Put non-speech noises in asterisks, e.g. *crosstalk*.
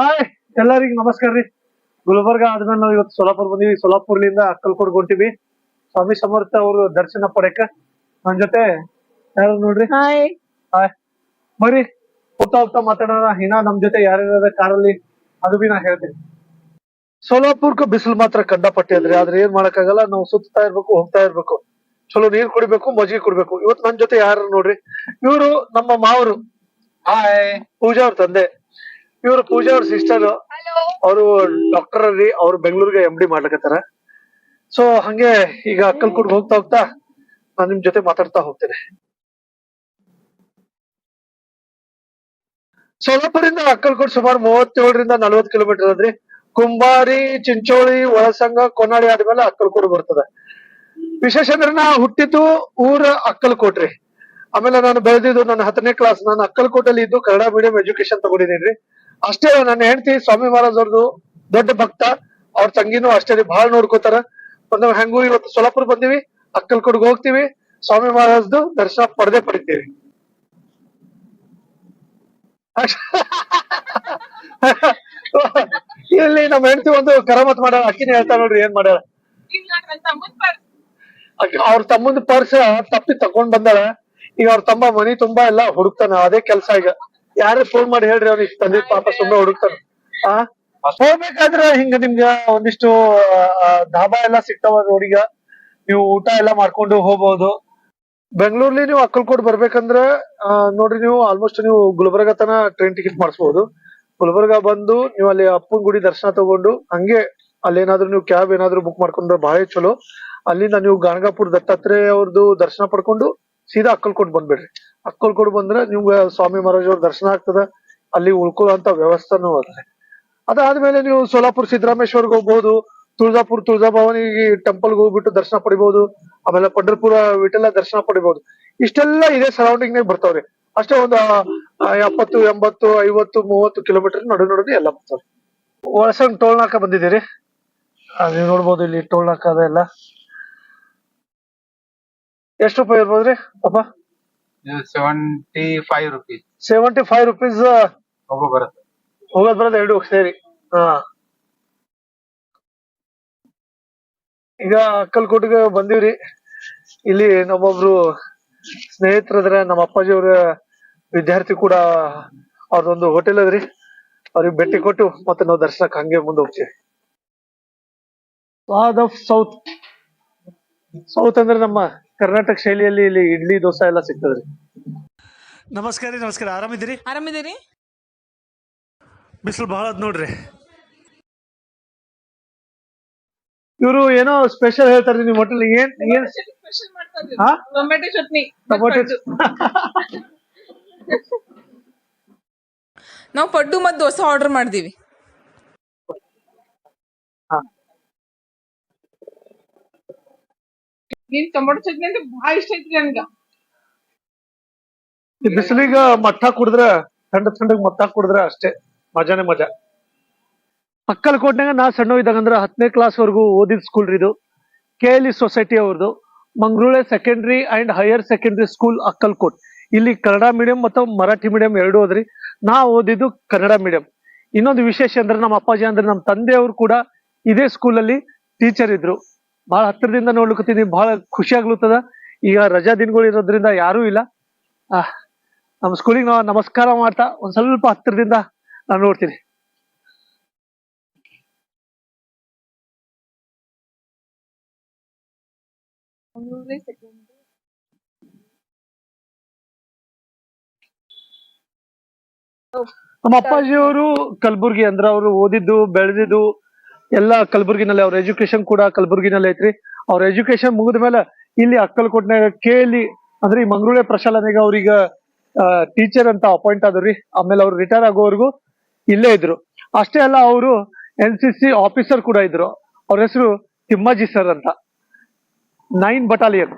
Hi ಎಲ್ಲರಿಗೂ ನಮಸ್ಕಾರ ರೀ. ಗುಲ್ಬರ್ಗ ಆದ್ಮೇಲೆ ನಾವು ಇವತ್ತು ಸೋಲಾಪುರ್ ಬಂದಿವಿ. ಸೋಲಾಪುರ್ಲಿಂದ ಅಕ್ಕಲ್ಕೋಡ್ ಹೊಂಟಿವಿ. ಸ್ವಾಮಿ ಸಮರ್ಥ ಅವರು ದರ್ಶನ ಪಡೆಕ. ನನ್ ಜೊತೆ ಯಾರು ನೋಡ್ರಿ? ಹಾಯ್ ಹಾಯ್ ಬರ್ರಿ. ಹೋಗ್ತಾ ಹೋಗ್ತಾ ಮಾತಾಡೋಣ. ಹಿನ ನಮ್ ಜೊತೆ ಯಾರ್ಯಾರ ಕಾರಲ್ಲಿ? ಅದು ಬಿ ನಾ ಹೇಳ್ತೀನಿ. ಸೋಲಾಪುರ್ಕ ಬಿಸಿಲು ಮಾತ್ರ ಕಂಡಪಟ್ಟೆ ಅದ್ರಿ. ಆದ್ರೆ ಏನ್ ಮಾಡಕ್ಕಾಗಲ್ಲ. ನಾವು ಸುತ್ತಾ ಇರ್ಬೇಕು ಹೋಗ್ತಾ ಇರ್ಬೇಕು. ಚಲೋ ನೀರ್ ಕುಡಿಬೇಕು ಮಜ್ಜಿಗೆ ಕುಡಿಬೇಕು. ಇವತ್ ನನ್ ಜೊತೆ ಯಾರು ನೋಡ್ರಿ? ಇವರು ನಮ್ಮ ಮಾವರು. ಹಾಯ್ ಪೂಜಾ ಅವ್ರ ತಂದೆ. ಇವರು ಪೂಜಾ ಅವ್ರ ಸಿಸ್ಟರ್ ಅವರು ಡಾಕ್ಟರ್ ಅಲ್ಲಿ ಅವ್ರು ಬೆಂಗಳೂರಿಗೆ ಎಂ ಡಿ ಮಾಡ್ಲಿಕತ್ತಾರ. ಸೊ ಹಂಗೆ ಈಗ ಅಕ್ಕಲ್ಕೋಟ್ಗೆ ಹೋಗ್ತಾ ಹೋಗ್ತಾ ನಾನ್ ನಿಮ್ ಜೊತೆ ಮಾತಾಡ್ತಾ ಹೋಗ್ತೇನೆ. ಸೋಲಾಪುರಿಂದ ಅಕ್ಕಲ್ಕೋಟ್ ಸುಮಾರು ಮೂವತ್ತೇಳರಿಂದ ನಲವತ್ತು ಕಿಲೋಮೀಟರ್ ಅದ್ರಿ. ಕುಂಬಾರಿ ಚಿಂಚೋಳಿ ಒಳಸಂಗ ಕೊನಾಡಿ ಆದ್ಮೇಲೆ ಅಕ್ಕಲ್ಕೋಟ್ ಬರ್ತದೆ. ವಿಶೇಷ ಅಂದ್ರೆ ನಾ ಹುಟ್ಟಿದ್ದು ಊರ ಅಕ್ಕಲ್ಕೋಟ್ರಿ. ಆಮೇಲೆ ನಾನು ಬೆಳೆದಿದ್ದು ನನ್ನ ಹತ್ತನೇ ಕ್ಲಾಸ್ ನಾನು ಅಕ್ಕಲ್ಕೋಟಲ್ಲಿ ಇದ್ದು ಕನ್ನಡ ಮೀಡಿಯಂ ಎಜುಕೇಶನ್ ತಗೊಂಡಿದ್ದೀನಿ ಅಷ್ಟೇ ನನ್ನ ಹೆಂಡತಿ ಸ್ವಾಮಿ ಮಹಾರಾಜ್ ಅವ್ರದ್ದು ದೊಡ್ಡ ಭಕ್ತ. ಅವ್ರ ತಂಗಿನೂ ಅಷ್ಟೇ ಬಹಳ ನೋಡ್ಕೋತಾರ. ನಾವ್ ಹೆಂಗೂ ಇವತ್ತು ಸೋಲಾಪುರ್ ಬಂದಿವಿ ಅಕ್ಕಲ್ಕೋಟ್ಗೆ ಹೋಗ್ತೀವಿ, ಸ್ವಾಮಿ ಮಹಾರಾಜ್ದು ದರ್ಶನ ಪಡೆದೇ ಪಡಿತೀವಿ. ಇಲ್ಲಿ ನಮ್ಮ ಹೆಂಡತಿ ಒಂದು ಕರಾಮತ್ ಮಾಡ್ಯಾರ ಅಕ್ಕಿನ ಹೇಳ್ತಾ ನೋಡ್ರಿ ಏನ್ ಮಾಡ್ಯಾರ ಅವ್ರ ತಮ್ಮಂದ ಪರ್ಸ ತಪ್ಪಿ ತಕೊಂಡ್ ಬಂದಾಳ. ಈಗ ಅವ್ರ ತಮ್ಮ ಮನಿ ತುಂಬಾ ಎಲ್ಲಾ ಹುಡುಕ್ತಾನ, ಅದೇ ಕೆಲ್ಸ ಈಗ. ಯಾರೇ ಫೋನ್ ಮಾಡಿ ಹೇಳ್ರಿ ಅವ್ನಿಗೆ ತಂದೆ ಪಾಪ ಸುಮ್ಮನೆ ಹುಡುಕ್ತಾನ. ಆ? ಹೋಗ್ಬೇಕಾದ್ರ ಹಿಂಗ ನಿಮ್ಗ ಒಂದಿಷ್ಟು ಧಾಬಾ ಎಲ್ಲ ಸಿಗ್ತಾವ ರೋಡಿಗ ನೀವು ಊಟ ಎಲ್ಲ ಮಾಡ್ಕೊಂಡು ಹೋಗ್ಬಹುದು ಬೆಂಗಳೂರ್ಲಿ ನೀವು ಅಕ್ಕಲ್ಕೋಟ್ ಬರ್ಬೇಕಂದ್ರ ನೋಡ್ರಿ ನೀವು ಆಲ್ಮೋಸ್ಟ್ ನೀವು ಗುಲ್ಬರ್ಗ ತನ ಟ್ರೈನ್ ಟಿಕೆಟ್ ಮಾಡಿಸಬಹುದು ಗುಲ್ಬರ್ಗ ಬಂದು ನೀವು ಅಲ್ಲಿ ಅಪ್ಪನ ಗುಡಿ ದರ್ಶನ ತಗೊಂಡು ಹಂಗೆ ಅಲ್ಲಿ ಏನಾದ್ರು ನೀವು ಕ್ಯಾಬ್ ಏನಾದ್ರು ಬುಕ್ ಮಾಡ್ಕೊಂಡ್ರೆ ಬಹಳ ಚಲೋ. ಅಲ್ಲಿಂದ ನೀವು ಗಾಣಗಾಪುರ್ ದತ್ತಾತ್ರೇಯ ಅವ್ರದ್ದು ದರ್ಶನ ಪಡ್ಕೊಂಡು ಸೀದಾ ಅಕ್ಕಲ್ಕೋಟ್ ಬಂದ್ಬಿಡ್ರಿ. ಅಕ್ಕಲ್ಕೋಟ್ ಬಂದ್ರೆ ನಿಮ್ಗೆ ಸ್ವಾಮಿ ಮಹಾರಾಜ್ ಅವ್ರ ದರ್ಶನ ಆಗ್ತದ. ಅಲ್ಲಿ ಉಳ್ಕೊಳ್ಳುವಂತ ವ್ಯವಸ್ಥೆನೂ ಅದ. ಅದಾದ್ಮೇಲೆ ನೀವು ಸೋಲಾಪುರ್ ಸಿದ್ದರಾಮೇಶ್ವರ್ಗೆ ಹೋಗ್ಬಹುದು ತುಳಜಾಪುರ್ ತುಳಜಾಭವಾನಿಗೆ ಟೆಂಪಲ್ಗೆ ಹೋಗ್ಬಿಟ್ಟು ದರ್ಶನ ಪಡಿಬಹುದು ಆಮೇಲೆ ಪಂಡರ್ಪುರ ವಿಠಲ ದರ್ಶನ ಪಡಿಬಹುದು ಇಷ್ಟೆಲ್ಲ ಇದೇ ಸರೌಂಡಿಂಗ್ ನಾಗ ಬರ್ತಾವ್ರಿ. ಅಷ್ಟೇ ಒಂದು ಎಪ್ಪತ್ತು ಎಂಬತ್ತು ಐವತ್ತು ಮೂವತ್ತು ಕಿಲೋಮೀಟರ್ ನಡು ನಡುವೆ ಎಲ್ಲ ಬರ್ತಾವ್ರಿ. ಒಳಸಂಗ್ ಟೋಲ್ನಾಕ ಬಂದಿದ್ದೀರಿ? ಆ, ನೀವು ನೋಡ್ಬೋದು ಇಲ್ಲಿ ಟೋಲ್ನಾಕ ಅದೆಲ್ಲ. ಎಷ್ಟು ರೂಪಾಯಿ ಇರ್ಬೋದ್ರಿ? ಪಾಪ seventy five rupees seventy five rupees ಹೋಗೋ ಬರುತ್ತೆ. ಹೋಗೋದ್ ಬರೋದು ಎರಡು ಸೇರಿ. ಹಾ. ಈಗ ಅಕ್ಕಲ್ಕೋಟಿಗೆ ಬಂದಿವ್ರಿ. ಇಲ್ಲಿ ನಮ್ಮೊಬ್ರು ಸ್ನೇಹಿತರದ್ರ ನಮ್ಮ ಅಪ್ಪಾಜಿ ಅವ್ರ ವಿದ್ಯಾರ್ಥಿ ಕೂಡ ಅವ್ರದೊಂದು ಹೋಟೆಲ್ ಅದ್ರಿ. ಅವ್ರಿಗೆ ಭೇಟಿ ಕೊಟ್ಟು ಮತ್ತೆ ನಾವು ದರ್ಶನಕ್ಕೆ ಹಂಗೆ ಮುಂದೆ ಹೋಗ್ತೀವಿ. ಸ್ವಾದ್ ಆಫ್ ಸೌತ್ ಸೌತ್ ಅಂದ್ರೆ ನಮ್ಮ ಕರ್ನಾಟಕ ಶೈಲಿಯಲ್ಲಿ ಇಲ್ಲಿ ಇಡ್ಲಿ ದೋಸೆ ಎಲ್ಲ ಸಿಗ್ತದ್ರಿ. ನಮಸ್ಕಾರ ರೀ ನಮಸ್ಕಾರ. ಆರಾಮಿದ್ದೀರಿ? ಆರಾಮಿದ್ದೀರಿ? ಬಿಸಿಲು ಬಹಳ ಅದ್ ನೋಡ್ರಿ. ಇವರು ಏನೋ ಸ್ಪೆಷಲ್ ಹೇಳ್ತಾರ್ರಿ ನಿಮ್ ಹೋಟೆಲ್ ಏನ್ ಏನ್ ಹಾ? ಟೊಮೆಟೊ ಚಟ್ನಿ ಟೊಮೊಟೊ *laughs* ನಾವು ಪಡ್ಡು ಮತ್ತು ದೋಸೆ ಆರ್ಡರ್ ಮಾಡಿದೀವಿ. ನೀನ್ ಟೊಮೊಟೊ ಚಟ್ನಿ ಅಂದ್ರೆ ಬಹಳ ಇಷ್ಟ ಐತ್ರಿ ನನ್ಗ. ಬಿಸಿಲಿಗ ಮಟ್ಟ ಕುಡಿದ್ರ, ಥಂಡ ಥಂಡಗ್ ಮಟ್ಟ ಕುಡಿದ್ರ ಅಷ್ಟೇ, ಮಜಾನೇ ಮಜಾ. ಅಕ್ಕಲಕೋಟ್ನಾಗ ನಾ ಸಣ್ಣ ಇದ್ದಾಗ ಅಂದ್ರ ಹತ್ತನೇ ಕ್ಲಾಸ್ ವರೆಗೂ ಓದಿದ ಸ್ಕೂಲ್ ರೀ ಇದು. ಕೆ ಎಲ್ ಇ ಸೊಸೈಟಿ ಅವ್ರದ್ದು ಮಂಗ್ಳೂಳೆ secondary and higher secondary school Akkalkot. ಇಲ್ಲಿ ಕನ್ನಡ ಮೀಡಿಯಂ ಮತ್ತು ಮರಾಠಿ ಮೀಡಿಯಂ ಎರಡು ಓದ್ರಿ ನಾ ಓದಿದ್ದು ಕನ್ನಡ ಮೀಡಿಯಂ ಇನ್ನೊಂದು ವಿಶೇಷ ಅಂದ್ರೆ ನಮ್ಮ ಅಪ್ಪಾಜಿ ಅಂದ್ರೆ ನಮ್ಮ ತಂದೆಯವರು ಕೂಡ ಇದೇ ಸ್ಕೂಲಲ್ಲಿ ಟೀಚರ್ ಇದ್ರು. ಬಹಳ ಹತ್ತಿರದಿಂದ ನೋಡ್ಲಿಕ್ಕೀನಿ ಬಹಳ ಖುಷಿ ಆಗ್ಲತ್ತದ. ಈಗ ರಜಾ ದಿನಗಳು ಇರೋದ್ರಿಂದ ಯಾರೂ ಇಲ್ಲ. ಆ ನಮ್ಮ ಸ್ಕೂಲಿಗೆ ನಾವು ನಮಸ್ಕಾರ ಮಾಡ್ತಾ ಒಂದ್ ಸ್ವಲ್ಪ ಹತ್ತಿರದಿಂದ ನಾನು ನೋಡ್ತೀನಿ. ನಮ್ಮ ಅಪ್ಪಾಜಿಯವರು ಕಲಬುರ್ಗಿ ಅಂದ್ರ ಅವರು ಓದಿದ್ದು ಬೆಳೆದಿದ್ದು ಎಲ್ಲ ಕಲಬುರ್ಗಿನಲ್ಲಿ, ಅವ್ರ ಎಜುಕೇಶನ್ ಕೂಡ ಕಲಬುರ್ಗಿನಲ್ಲಿ ಐತ್ರಿ. ಅವ್ರ ಎಜುಕೇಶನ್ ಮುಗಿದ ಮೇಲೆ ಇಲ್ಲಿ ಅಕ್ಕಲ್ಕೋಟ್ನಾಗ ಕೇಳಿ ಅಂದ್ರೆ ಈ ಮಂಗಳೂರೇ ಪ್ರಶಾಲನೆಗ ಅವ್ರೀಗ ಟೀಚರ್ ಅಂತ ಅಪಾಯಿಂಟ್ ಆದ್ರಿ ಆಮೇಲೆ ಅವ್ರು ರಿಟೈರ್ ಆಗೋವರೆಗೂ ಇಲ್ಲೇ ಇದ್ರು. ಅಷ್ಟೇ ಅಲ್ಲ, ಅವರು ಎನ್ ಸಿ ಸಿ ಆಫೀಸರ್ ಕೂಡ ಇದ್ರು. ಅವ್ರ ಹೆಸರು ತಿಮ್ಮಾಜಿ ಸರ್ ಅಂತ. Nine battalion